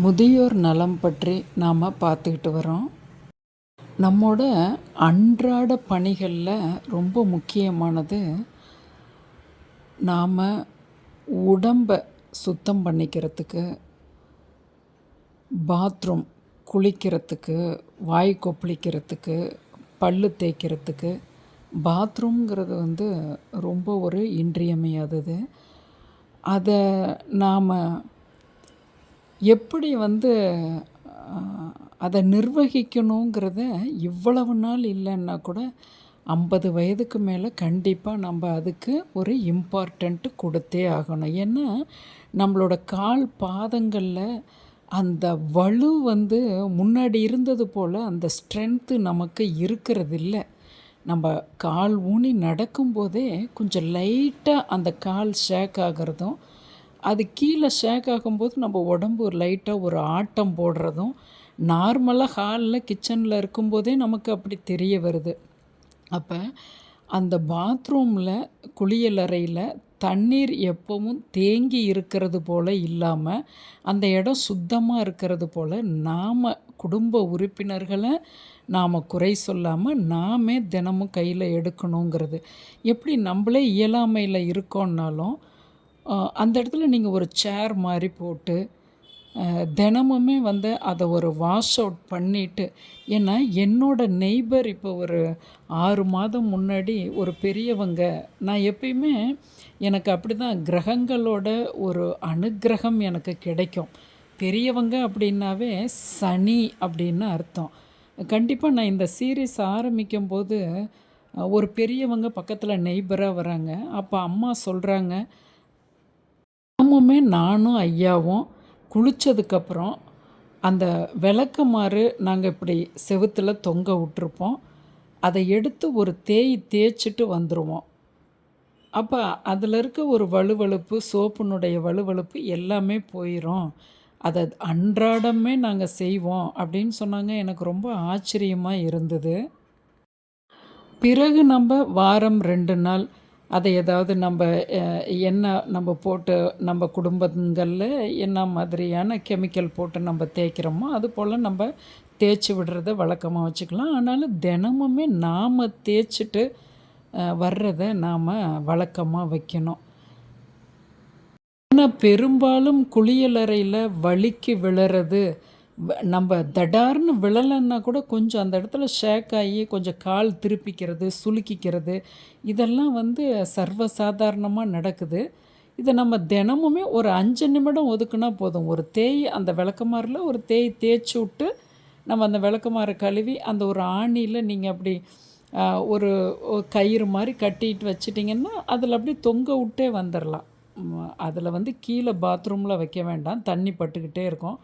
முதியோர் நலம் பற்றி நாம் பார்த்துக்கிட்டு வரோம். நம்மோட அன்றாட பணிகளில் ரொம்ப முக்கியமானது நாம் உடம்பை சுத்தம் பண்ணிக்கிறதுக்கு பாத்ரூம் குளிக்கிறதுக்கு வாய் கொப்பளிக்கிறதுக்கு பல்லு தேய்க்கிறதுக்கு பாத்ரூம்ங்கிறது வந்து ரொம்ப ஒரு இன்றியமையாதது. அதை நாம் எப்படி வந்து அதை நிர்வகிக்கணுங்கிறத இவ்வளவு நாள் இல்லைன்னா கூட ஐம்பது வயதுக்கு மேலே கண்டிப்பாக நம்ம அதுக்கு ஒரு இம்பார்ட்டண்ட்டு கொடுத்தே ஆகணும். ஏன்னா நம்மளோட கால் பாதங்களில் அந்த வலு வந்து முன்னாடி இருந்தது போல் அந்த ஸ்ட்ரென்த்து நமக்கு இருக்கிறதில்ல. நம்ம கால் ஊனி நடக்கும்போதே கொஞ்சம் லைட்டாக அந்த கால் ஷேக் ஆகிறதும் அது கீழே ஷேக் ஆகும்போது நம்ம உடம்பு லைட்டாக ஒரு ஆட்டம் போடுறதும் நார்மலாக ஹாலில் கிச்சனில் இருக்கும்போதே நமக்கு அப்படி தெரிய வருது. அப்போ அந்த பாத்ரூமில் குளியலறையில் தண்ணீர் எப்பவும் தேங்கி இருக்கிறது போல் இல்லாமல் அந்த இடம் சுத்தமாக இருக்கிறது போல் நாம் குடும்ப உறுப்பினர்களை நாம் குறை சொல்லாமல் நாமே தினமும் கையில் எடுக்கணுங்கிறது. எப்படி நம்மளே இயலாமையில் இருக்கோன்னாலும் அந்த இடத்துல நீங்கள் ஒரு சேர் மாதிரி போட்டு தினமுமே வந்து அதை ஒரு வாஷ் அவுட் பண்ணிவிட்டு ஏன்னா என்னோடய நெய்பர் இப்போ ஒரு ஆறு மாதம் முன்னாடி ஒரு பெரியவங்க நான் எப்பயுமே எனக்கு அப்படி தான் கிரகங்களோட ஒரு அனுக்கிரகம் எனக்கு கிடைக்கும். பெரியவங்க அப்படின்னாவே சனி அப்படின்னு அர்த்தம். கண்டிப்பாக நான் இந்த சீரீஸ் ஆரம்பிக்கும் போது ஒரு பெரியவங்க பக்கத்தில் நெய்பராக வராங்க. அப்போ அம்மா சொல்கிறாங்க தினமுமே நானும் ஐயாவும் குளித்ததுக்கப்புறம் அந்த விளக்கமாறு நாங்கள் இப்படி செவுத்தில் தொங்க விட்டுருப்போம். அதை எடுத்து ஒரு தேய் தேய்ச்சிட்டு வந்துடுவோம் அப்போ அதில் இருக்க ஒரு வலுவழுப்பு சோப்புனுடைய வலுவழுப்பு எல்லாமே போயிடும் அதை அன்றாடமே நாங்கள் செய்வோம் அப்படின்னு சொன்னாங்க. எனக்கு ரொம்ப ஆச்சரியமாக இருந்தது. பிறகு நம்ம வாரம் ரெண்டு நாள் அதை ஏதாவது நம்ம என்ன நம்ம போட்டு நம்ம குடும்பங்களில் என்ன மாதிரியான கெமிக்கல் போட்டு நம்ம தேய்க்கிறோமோ அது போல் நம்ம தேய்ச்சி விடுறத வழக்கமாக வச்சுக்கலாம். ஆனாலும் தினமுமே நாம் தேய்ச்சிட்டு வர்றதை நாம் வழக்கமாக வைக்கணும். ஆனால் பெரும்பாலும் குளியலறையில் வலிக்கு விழுறது நம்ம தடார்னு விழலைன்னா கூட கொஞ்சம் அந்த இடத்துல ஷேக் ஆகி கொஞ்சம் கால் திருப்பிக்கிறது சுலுக்கிக்கிறது இதெல்லாம் வந்து சர்வசாதாரணமாக நடக்குது. இதை நம்ம தினமுமே ஒரு அஞ்சு நிமிடம் ஒதுக்குனா போதும். ஒரு தேய் அந்த விளக்கமாரில் ஒரு தேய் தேய்ச்சி விட்டு நம்ம அந்த விளக்கமாரை கழுவி அந்த ஒரு ஆணியில் நீங்கள் அப்படி ஒரு கயிறு மாதிரி கட்டிட்டு வச்சிட்டிங்கன்னா அதில் அப்படி தொங்க விட்டே வந்துடலாம் அதில் வந்து கீழே பாத்ரூமில் வைக்க வேண்டாம். தண்ணி பட்டுக்கிட்டே இருக்கும்.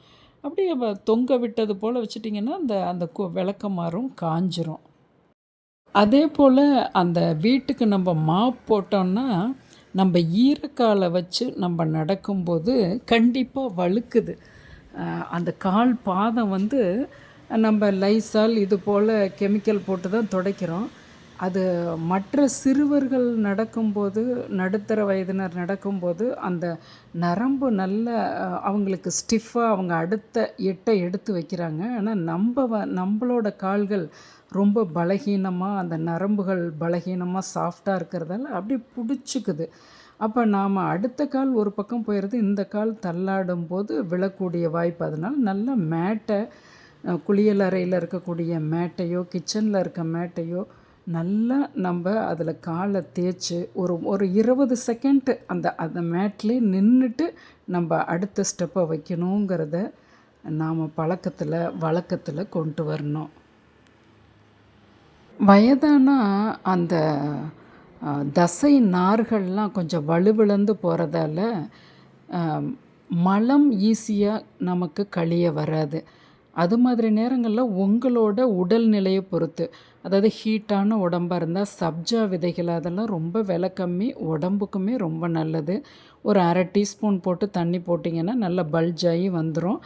அப்படியே தொங்க விட்டது போல் வச்சிட்டிங்கன்னா அந்த அந்த கு விளக்கமாறும் காஞ்சிரும். அதே போல் அந்த வீட்டுக்கு நம்ம மாப் போட்டோம்னா நம்ம ஈரக்காலை வச்சு நம்ம நடக்கும்போது கண்டிப்பாக வழுக்குது. அந்த கால் பாதம் வந்து நம்ம லைசால் இது போல் கெமிக்கல் போட்டு தான் துடைக்கிறோம். அது மற்ற சிறுவர்கள் நடக்கும்போது நடுத்தர வயதினர் நடக்கும்போது அந்த நரம்பு நல்ல அவங்களுக்கு ஸ்டிஃபாக அவங்க அடுத்த எட்டை எடுத்து வைக்கிறாங்க. ஆனால் நம்ம வ நம்மளோட கால்கள் ரொம்ப பலகீனமாக அந்த நரம்புகள் பலகீனமாக சாஃப்டாக இருக்கிறதால அப்படியே பிடிச்சிக்குது. அப்போ நாம் அடுத்த கால் ஒரு பக்கம் போயிடுறது இந்த கால் தள்ளாடும் போது விழக்கூடிய வாய்ப்பு. அதனால் நல்ல மேட்டை குளியலறையில் இருக்கக்கூடிய மேட்டையோ கிச்சனில் இருக்க மேட்டையோ நல்லா நம்ம அதில் காலை தேய்ச்சி ஒரு ஒரு இருபது செகண்ட்டு அந்த அந்த மேட்லேயே நின்றுட்டு நம்ம அடுத்த ஸ்டெப்பை வைக்கணுங்கிறத நாம் பழக்கத்தில் வழக்கத்தில் கொண்டு வரணும். வயதானால் அந்த தசை நார்கள்லாம் கொஞ்சம் வலுவிழந்து போகிறதால மலம் ஈஸியாக நமக்கு கழிய வராது. அது மாதிரி நேரங்களில் உங்களோட உடல்நிலையை பொறுத்து. அதாவது ஹீட்டான உடம்பாக இருந்தால் சப்ஜா விதைகள் அதெல்லாம் ரொம்ப விலை கம்மி உடம்புக்குமே ரொம்ப நல்லது. ஒரு அரை டீஸ்பூன் போட்டு தண்ணி போட்டிங்கன்னா நல்லா பல்ஜாகி வந்துடும்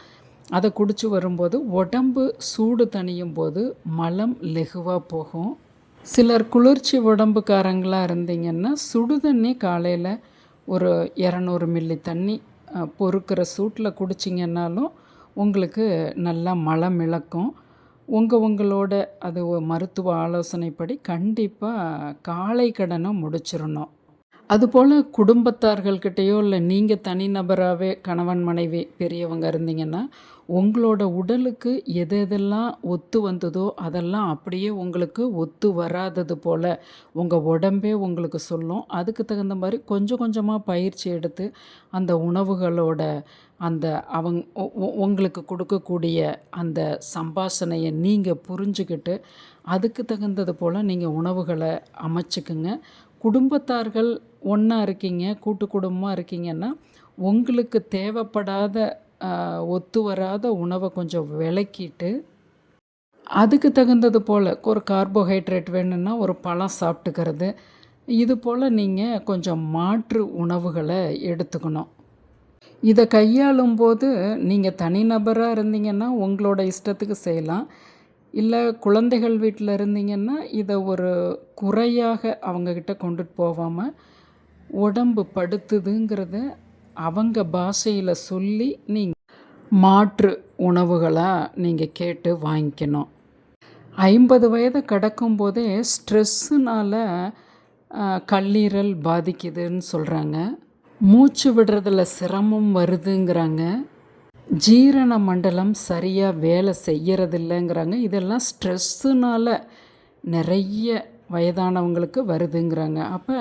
அதை குடிச்சு வரும்போது உடம்பு சூடு தணியும் போது மலம் லெகுவாக போகும். சிலர் குளிர்ச்சி உடம்புக்காரங்களாக இருந்தீங்கன்னா சுடு தண்ணி காலையில் ஒரு இரநூறு மில்லி தண்ணி பொறுக்கிற சூட்டில் குடிச்சிங்கன்னாலும் உங்களுக்கு நல்லா மலம் இழக்கும் உங்கள் உங்களோட அது மருத்துவ ஆலோசனைப்படி கண்டிப்பாக காலை கடனை முடிச்சிடணும். அதுபோல் குடும்பத்தார்கள்கிட்டயோ இல்லை நீங்கள் தனிநபராகவே கணவன் மனைவி பெரியவங்க இருந்தீங்கன்னா உங்களோட உடலுக்கு எது எதெல்லாம் ஒத்து வந்ததோ அதெல்லாம் அப்படியே உங்களுக்கு ஒத்து வராதது போல் உங்கள் உடம்பே உங்களுக்கு சொல்லும். அதுக்கு தகுந்த மாதிரி கொஞ்சம் கொஞ்சமாக பயிற்சி எடுத்து அந்த உணவுகளோட அந்த அவங்க உங்களுக்கு கொடுக்கக்கூடிய அந்த சம்பாஷணையை நீங்கள் புரிஞ்சுக்கிட்டு அதுக்கு தகுந்தது போல் நீங்கள் உணவுகளை அமைச்சுக்குங்க. குடும்பத்தார்கள் ஒன்றா இருக்கீங்க கூட்டு குடும்பமாக இருக்கீங்கன்னா உங்களுக்கு தேவைப்படாத ஒத்து வராத உணவை கொஞ்சம் விளக்கிட்டு அதுக்கு தகுந்தது போல் ஒரு கார்போஹைட்ரேட் வேணும்னா ஒரு பழம் சாப்பிட்டுக்கிறது. இது போல் நீங்கள் கொஞ்சம் மாற்று உணவுகளை எடுத்துக்கணும். இதை கையாளும் போது நீங்கள் தனிநபராக இருந்தீங்கன்னா உங்களோட இஷ்டத்துக்கு செய்யலாம். இல்லை குழந்தைகள் வீட்டில் இருந்தீங்கன்னா இதை ஒரு குறையாக அவங்கக்கிட்ட கொண்டுட்டு போகாமல் உடம்பு படுத்துதுங்கிறத அவங்க பாஷையில் சொல்லி நீங்கள் மாற்று உணவுகளாக நீங்கள் கேட்டு வாங்கிக்கணும். ஐம்பது வயதை கடக்கும் போதே ஸ்ட்ரெஸ்ஸுனால் கல்லீரல் பாதிக்குதுன்னு சொல்கிறாங்க மூச்சு விடுறதில் சிரமம் வருதுங்கிறாங்க. ஜீரண மண்டலம் சரியாக வேலை செய்யறதில்லைங்கிறாங்க. இதெல்லாம் ஸ்ட்ரெஸ்ஸுனால் நிறைய வயதானவங்களுக்கு வருதுங்கிறாங்க. அப்போ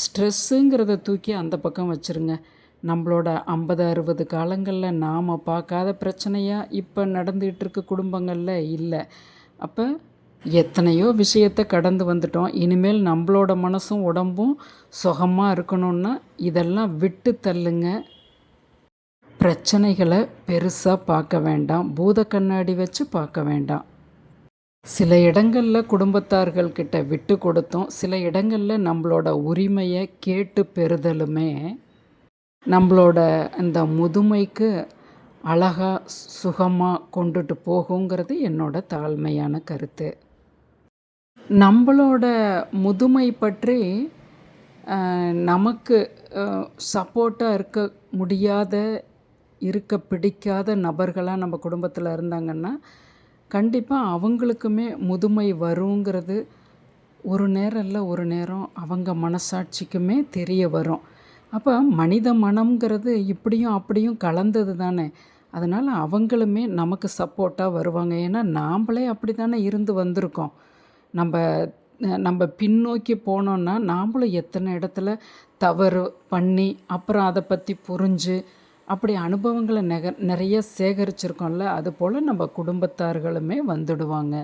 ஸ்ட்ரெஸ்ஸுங்கிறத தூக்கி அந்த பக்கம் வச்சுருங்க. நம்மளோட ஐம்பது அறுபது காலங்களில் நாம் பார்க்காத பிரச்சனையாக இப்போ நடந்துகிட்ருக்க குடும்பங்களில் இல்லை. அப்போ எத்தனையோ விஷயத்தை கடந்து வந்துட்டோம். இனிமேல் நம்மளோட மனசும் உடம்பும் சுகமாக இருக்கணும்னா இதெல்லாம் விட்டு தள்ளுங்க. பிரச்சனைகளை பெருசாக பார்க்க வேண்டாம். பூத கண்ணாடி வச்சு பார்க்க வேண்டாம். சில இடங்களில் குடும்பத்தார்கள் கிட்ட விட்டு கொடுத்தோம். சில இடங்களில் நம்மளோட உரிமையை கேட்டு பெறுதலுமே நம்மளோட இந்த முதுமைக்கு அழகாக சுகமாக கொண்டுட்டு போகுங்கிறது என்னோட தாழ்மையான கருத்து. நம்மளோட முதுமை பற்றி நமக்கு சப்போர்ட்டாக இருக்க முடியாத இருக்க பிடிக்காத நபர்களாக நம்ம குடும்பத்தில் இருந்தாங்கன்னா கண்டிப்பாக அவங்களுக்குமே முதுமை வருங்கிறது ஒரு நேரம் இல்லை ஒரு நேரம் அவங்க மனசாட்சிக்குமே தெரிய வரும். அப்போ மனித மனம்ங்கிறது இப்படியும் அப்படியும் கலந்தது தானே. அதனால் அவங்களுமே நமக்கு சப்போர்ட்டாக வருவாங்க. ஏன்னா நாம்ளே அப்படி தானே இருந்து வந்திருக்கோம். நம்ம நம்ம பின்னோக்கி போனோன்னா நாம்ளும் எத்தனை இடத்துல தவறு பண்ணி அப்புறம் அதை பற்றி புரிஞ்சு அப்படி அனுபவங்களை நெக நிறைய சேகரிச்சிருக்கோம்ல அது போல் நம்ம குடும்பத்தார்களுமே வந்துடுவாங்க.